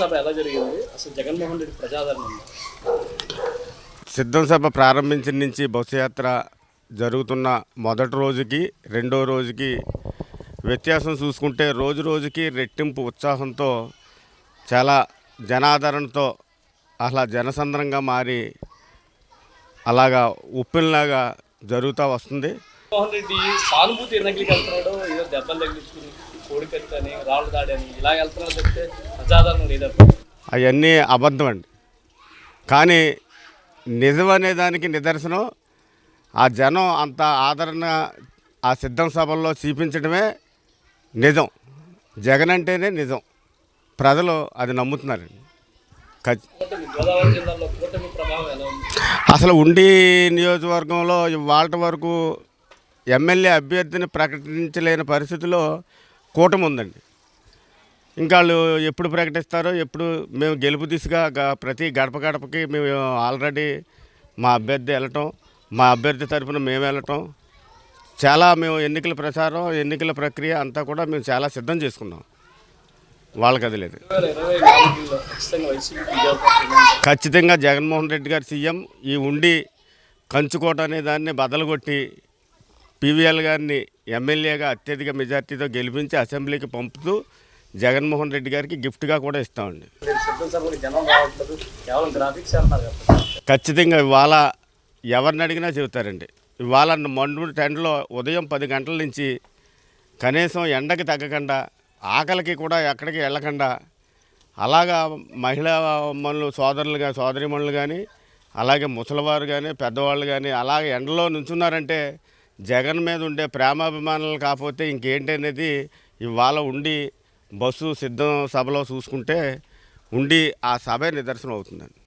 సభ ఎలా జరిగింది? అసలు జగన్మోహన్ రెడ్డి ప్రజాదరణ? సిద్ధం సభ ప్రారంభించిన నుంచి బస్సు యాత్ర జరుగుతున్న మొదటి రోజుకి రెండో రోజుకి వ్యత్యాసం చూసుకుంటే రోజు రోజుకి రెట్టింపు ఉత్సాహంతో చాలా జనాదరణతో అలా జనసంద్రంగా మారి అలాగా ఉప్పిల్లాగా జరుగుతూ వస్తుంది. జగన్మోహన్ రెడ్డి సానుభూతి ఎన్నికలకి వెళ్తున్నాడు ఏదో దెబ్బలు తగిలించుకుని. కోడికత్తి అని రాళ్ళు దాడి అని ఇలా వెళ్తున్నాడు చెప్తే ప్రజాదరణ లేదప్పుడు అవన్నీ అబద్ధం అండి. కానీ నిజం అనే దానికి నిదర్శనం ఆ జనం అంత ఆదరణ ఆ సిద్ధం సభల్లో చూపించడమే నిజం. జగన్ అంటేనే నిజం. ప్రజలు అది నమ్ముతున్నారండి. అసలు ఉండి నియోజకవర్గంలో వాళ్ళ వరకు ఎమ్మెల్యే అభ్యర్థిని ప్రకటించలేని పరిస్థితిలో కూటమి ఉందండి. ఇంకా వాళ్ళు ఎప్పుడు ప్రకటిస్తారో ఎప్పుడు మేము గెలుపు దిశగా గ- ప్రతి గడప గడపకి మేము ఆల్రెడీ మా అభ్యర్థి వెళ్ళటం మా అభ్యర్థి తరఫున మేము వెళ్ళటం చాలా మేము ఎన్నికల ప్రచారం ఎన్నికల ప్రక్రియ అంతా కూడా మేము చాలా సిద్ధం చేసుకున్నాం. వాళ్ళకి అది లేదు. ఖచ్చితంగా ఖచ్చితంగా జగన్మోహన్ రెడ్డి గారు సీఎం ఈ ఉండి కంచుకోట అనే దాన్ని బదలగొట్టి పీవీఎల్ గారిని ఎమ్మెల్యేగా అత్యధిక మెజార్టీతో గెలిపించి అసెంబ్లీకి పంపుతూ జగన్మోహన్ రెడ్డి గారికి గిఫ్ట్గా కూడా ఇస్తామండి. ఖచ్చితంగా ఇవాళ ఎవరిని అడిగినా చెబుతారండి. ఇవాళ మండు టెంట్లో ఉదయం పది గంటల నుంచి కనీసం ఎండకి తగ్గకుండా ఆకలికి కూడా ఎక్కడికి వెళ్ళకుండా అలాగా మహిళా మనులు సోదరులు కానీ సోదరిమణులు కానీ అలాగే ముసలివారు కానీ పెద్దవాళ్ళు కానీ అలాగే ఎండలో నుంచున్నారంటే జగన్ మీద ఉండే ప్రేమాభిమానాలు కాకపోతే ఇంకేంటి అనేది ఇవాళ ఉండి బస్సు సిద్ధం సభలో చూసుకుంటే ఉండి ఆ సభే నిదర్శనం అవుతుందండి.